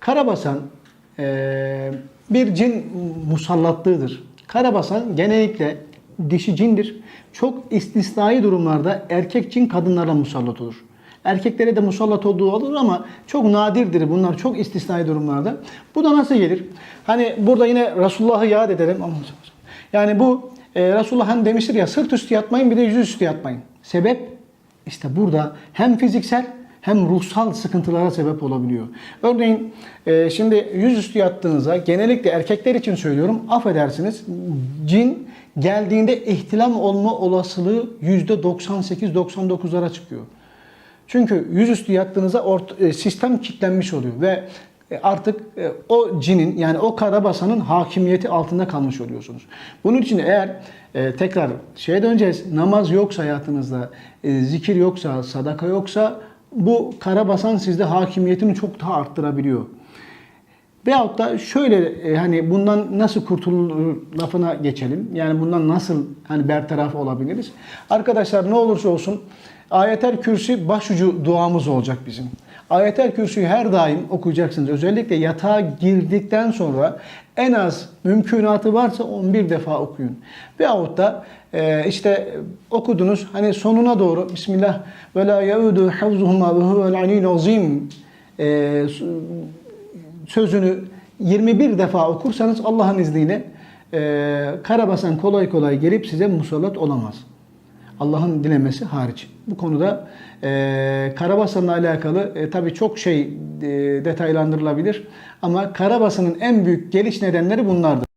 Karabasan e, bir cin musallatlığıdır. Karabasan genellikle dişi cindir. Çok istisnai durumlarda erkek cin kadınlara musallat olur. Erkeklere de musallat olduğu olur ama çok nadirdir bunlar çok istisnai durumlarda. Bu da nasıl gelir? Hani burada yine Resulullah'ı yad edelim. Yani bu e, Resulullah hani demiştir ya sırt üstü yatmayın bir de yüzüstü yatmayın. Sebep işte burada hem fiziksel hem ruhsal sıkıntılara sebep olabiliyor. Örneğin e, şimdi yüzüstü yattığınızda genellikle erkekler için söylüyorum affedersiniz cin geldiğinde ihtilam olma olasılığı %98-99'lara çıkıyor. Çünkü yüzüstü yattığınızda ort- e, sistem kilitlenmiş oluyor ve e, artık e, o cinin yani o karabasanın hakimiyeti altında kalmış oluyorsunuz. Bunun için eğer e, tekrar şeye döneceğiz. Namaz yoksa hayatınızda, e, zikir yoksa, sadaka yoksa bu karabasan sizde hakimiyetini çok daha arttırabiliyor. Veyahut da şöyle e, hani bundan nasıl kurtulur lafına geçelim. Yani bundan nasıl hani bertaraf olabiliriz? Arkadaşlar ne olursa olsun ayetel kürsi başucu duamız olacak bizim. Ayetel kürsüyü her daim okuyacaksınız. Özellikle yatağa girdikten sonra en az mümkünatı varsa 11 defa okuyun. Veyahut da e, işte okudunuz hani sonuna doğru Bismillah ve la yaudu havzuhuma ve huvel aliyyul azim e, sözünü 21 defa okursanız Allah'ın izniyle e, karabasan kolay kolay gelip size musallat olamaz. Allah'ın dilemesi hariç. Bu konuda e, Karabasan'la alakalı e, tabii çok şey e, detaylandırılabilir. Ama Karabasan'ın en büyük geliş nedenleri bunlardır.